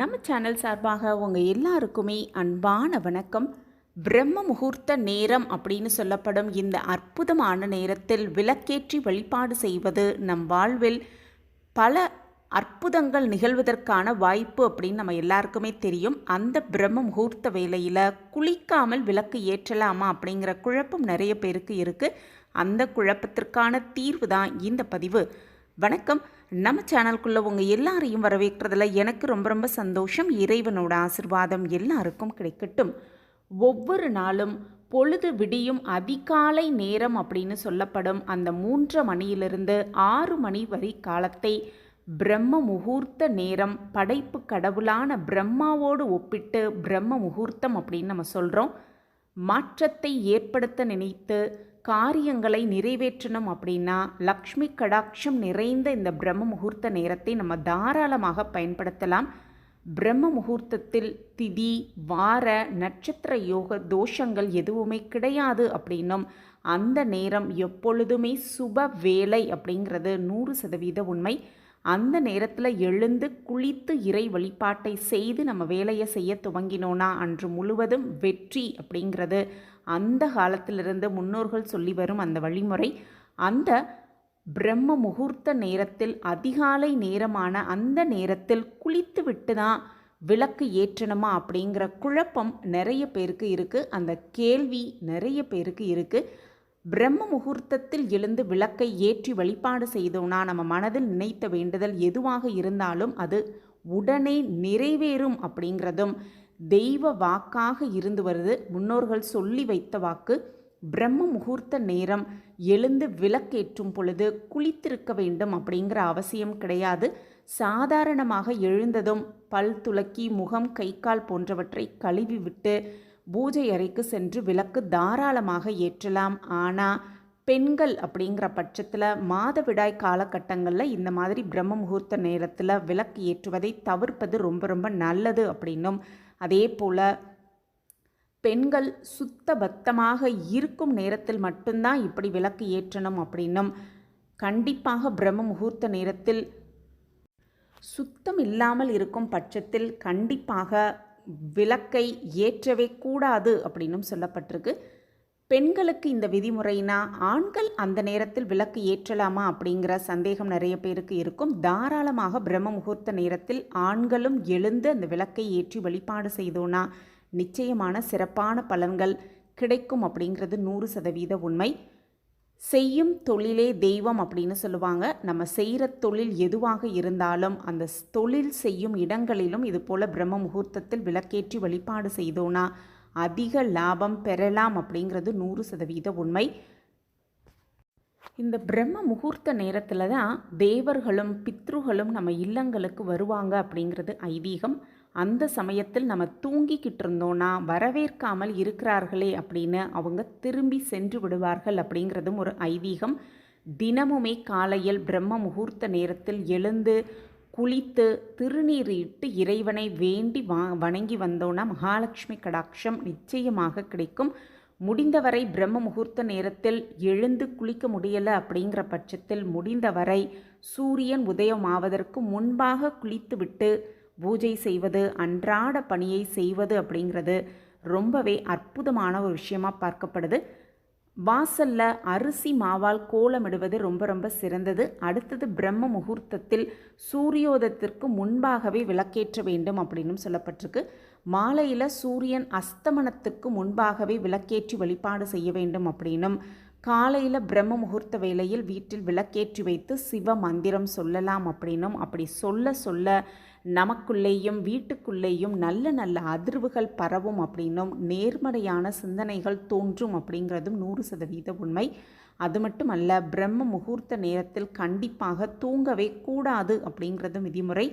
நம்ம சேனல் சார்பாக உங்கள் எல்லாருக்குமே அன்பான வணக்கம். பிரம்ம முகூர்த்த நேரம் அப்படின்னு சொல்லப்படும் இந்த அற்புதமான நேரத்தில் விளக்கேற்றி வழிபாடு செய்வது நம் வாழ்வில் பல அற்புதங்கள் நிகழ்வதற்கான வாய்ப்பு அப்படின்னு நம்ம எல்லாருக்குமே தெரியும். அந்த பிரம்ம முகூர்த்த வேலையில் குளிக்காமல் விளக்கு ஏற்றலாமா அப்படிங்கிற குழப்பம் நிறைய பேருக்கு இருக்குது அந்த குழப்பத்திற்கான தீர்வு தான் இந்த பதிவு. வணக்கம். நம்ம சேனலுக்குள்ளே உங்கள் எல்லாரையும் வரவேற்கிறதுல எனக்கு ரொம்ப ரொம்ப சந்தோஷம். இறைவனோட ஆசிர்வாதம் எல்லாருக்கும் கிடைக்கட்டும். ஒவ்வொரு நாளும் பொழுது விடியும் அதிகாலை நேரம் அப்படின்னு சொல்லப்படும் அந்த மூன்று மணியிலிருந்து ஆறு மணி வரை காலத்தை பிரம்ம முகூர்த்த நேரம் படைப்பு கடவுளான பிரம்மாவோடு ஒப்பிட்டு பிரம்ம முகூர்த்தம் அப்படின்னு நம்ம சொல்கிறோம் மாற்றத்தை ஏற்படுத்த நினைத்து காரியங்களை நிறைவேற்றணும் அப்படின்னா லக்ஷ்மி கடாட்சம் நிறைந்த இந்த பிரம்ம முகூர்த்த நேரத்தை நம்ம தாராளமாக பயன்படுத்தலாம். பிரம்ம முகூர்த்தத்தில் திதி வார நட்சத்திர யோக தோஷங்கள் எதுவுமே கிடையாது அப்படின்னும் அந்த நேரம் எப்பொழுதுமே சுப வேலை அப்படிங்கிறது நூறு சதவீத உண்மை. அந்த நேரத்தில் எழுந்து குளித்து இறை வழிபாட்டை செய்து நம்ம வேலையை செய்ய துவங்கினோன்னா அன்று முழுவதும் வெற்றி அப்படிங்கிறது அந்த காலத்திலிருந்து முன்னோர்கள் சொல்லி வரும் அந்த வழிமுறை. அந்த பிரம்ம முகூர்த்த நேரத்தில் அதிகாலை நேரமான அந்த நேரத்தில் குளித்து விட்டு தான் விளக்கு ஏற்றணுமா அப்படிங்கிற குழப்பம் நிறைய பேருக்கு இருக்குது அந்த கேள்வி நிறைய பேருக்கு இருக்குது பிரம்ம முகூர்த்தத்தில் எழுந்து விளக்கை ஏற்றி வழிபாடு செய்தோனா நம்ம மனதில் நினைத்த வேண்டுதல் எதுவாக இருந்தாலும் அது உடனே நிறைவேறும் அப்படிங்கிறதும் தெய்வ வாக்காக இருந்து வருது. முன்னோர்கள் சொல்லி வைத்த வாக்கு பிரம்ம முகூர்த்த நேரம் எழுந்து விளக்கேற்றும் பொழுது குளித்திருக்க வேண்டும் அப்படிங்கிற அவசியம் கிடையாது. சாதாரணமாக எழுந்ததும் பல் துலக்கி முகம் கை கால் போன்றவற்றை கழுவி விட்டு பூஜை அறைக்கு சென்று விளக்கு தாராளமாக ஏற்றலாம். ஆனால் பெண்கள் அப்படிங்கிற பட்சத்தில் மாதவிடாய் காலகட்டங்களில் இந்த மாதிரி பிரம்ம முகூர்த்த நேரத்தில் விளக்கு ஏற்றுவதை தவிர்ப்பது ரொம்ப ரொம்ப நல்லது அப்படின்னும். அதே போல் பெண்கள் சுத்த பத்தமாக இருக்கும் நேரத்தில் மட்டும்தான் இப்படி விளக்கு ஏற்றணும் அப்படின்னும். கண்டிப்பாக பிரம்ம முகூர்த்த நேரத்தில் சுத்தம் இல்லாமல் இருக்கும் பட்சத்தில் கண்டிப்பாக விளக்கை ஏற்றவே கூடாது அப்படின்னும் சொல்லப்பட்டிருக்கு. பெண்களுக்கு இந்த விதிமுறைனா ஆண்கள் அந்த நேரத்தில் விளக்கு ஏற்றலாமா அப்படிங்கிற சந்தேகம் நிறைய பேருக்கு இருக்கும். தாராளமாக பிரம்ம முகூர்த்த நேரத்தில் ஆண்களும் எழுந்து அந்த விளக்கை ஏற்றி வழிபாடு செய்தோன்னா நிச்சயமான சிறப்பான பலன்கள் கிடைக்கும் அப்படிங்கிறது நூறு சதவீத உண்மை. செய்யும் தொழிலே தெய்வம் அப்படின்னு சொல்லுவாங்க. நம்ம செய்கிற தொழில் எதுவாக இருந்தாலும் அந்த தொழில் செய்யும் இடங்களிலும் இது போல் பிரம்ம முகூர்த்தத்தில் விளக்கேற்றி வழிபாடு செய்தோன்னா அதிக லாபம் பெறலாம் அப்படிங்கிறது நூறு சதவீத உண்மை. இந்த பிரம்ம முகூர்த்த நேரத்தில் தான் தேவர்களும் பித்ருகளும் நம்ம இல்லங்களுக்கு வருவாங்க அப்படிங்கிறது ஐதீகம். அந்த சமயத்தில் நம்ம தூங்கிக்கிட்டு இருந்தோன்னா வரவேற்காமல் இருக்கிறார்களே அப்படின்னு அவங்க திரும்பி சென்று விடுவார்கள் அப்படிங்கிறதும் ஒரு ஐதீகம். தினமுமே காலையில் பிரம்ம முகூர்த்த நேரத்தில் எழுந்து குளித்து திருநீரிட்டு இறைவனை வேண்டி வா வணங்கி வந்தோன்னா மகாலட்சுமி கடாட்சம் நிச்சயமாக கிடைக்கும். முடிந்தவரை பிரம்ம முகூர்த்த நேரத்தில் எழுந்து குளிக்க முடியலை அப்படிங்கிற பட்சத்தில் முடிந்தவரை சூரியன் உதயமாவதற்கு முன்பாக குளித்துவிட்டு பூஜை செய்வது அன்றாட பணியை செய்வது அப்படிங்கிறது ரொம்பவே அற்புதமான ஒரு விஷயமாக பார்க்கப்படுது. வாசல்ல அரிசி மாவால் கோலமிடுவது ரொம்ப ரொம்ப சிறந்தது. அடுத்தது பிரம்ம முகூர்த்தத்தில் சூரியோதயத்திற்கு முன்பாகவே விளக்கேற்ற வேண்டும் அப்படின்னு சொல்லப்பட்டிருக்கு. மாலையில் சூரியன் அஸ்தமனத்துக்கு முன்பாகவே விளக்கேற்றி வழிபாடு செய்ய வேண்டும் அப்படின்னும் காலையில் பிரம்ம முகூர்த்த வேளையில் வீட்டில் விளக்கேற்றி வைத்து சிவ மந்திரம் சொல்லலாம் அப்படின்னும் அப்படி சொல்ல சொல்ல நமக்குள்ளேயும் வீட்டுக்குள்ளேயும் நல்ல நல்ல அதிர்வுகள் பரவும் அப்படின்னும் நேர்மறையான சிந்தனைகள் தோன்றும் அப்படிங்கிறதும் நூறு சதவீத உண்மை. அது மட்டுமல்ல பிரம்ம முகூர்த்த நேரத்தில் கண்டிப்பாக தூங்கவே கூடாது அப்படிங்கிறதும் விதிமுறை.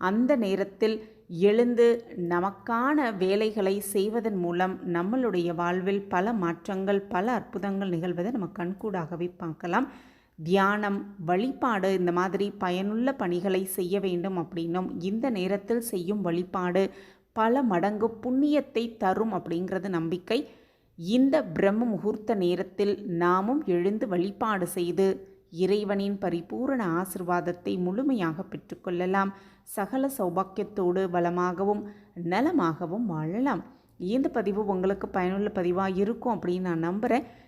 அந்த நேரத்தில் எழுந்து நமக்கான வேலைகளை செய்வதன் மூலம் நம்மளுடைய வாழ்வில் பல மாற்றங்கள் பல அற்புதங்கள் நிகழ்வதை நம்ம கண்கூடாகவே பார்க்கலாம். தியானம் வழிபாடு இந்த மாதிரி பயனுள்ள பணிகளை செய்ய வேண்டும் அப்படின்னும் இந்த நேரத்தில் செய்யும் வழிபாடு பல மடங்கு புண்ணியத்தை தரும் அப்படிங்கிறது நம்பிக்கை. இந்த பிரம்ம முகூர்த்த நேரத்தில் நாமும் எழுந்து வழிபாடு செய்து இறைவனின் பரிபூரண ஆசிர்வாதத்தை முழுமையாக பெற்றுக்கொள்ளலாம் சகல சௌபாக்கியத்தோடு வளமாகவும் நலமாகவும் வாழலாம். இந்த பதிவு உங்களுக்கு பயனுள்ள பதிவாக இருக்கும் அப்படின்னு நான் நம்புகிறேன்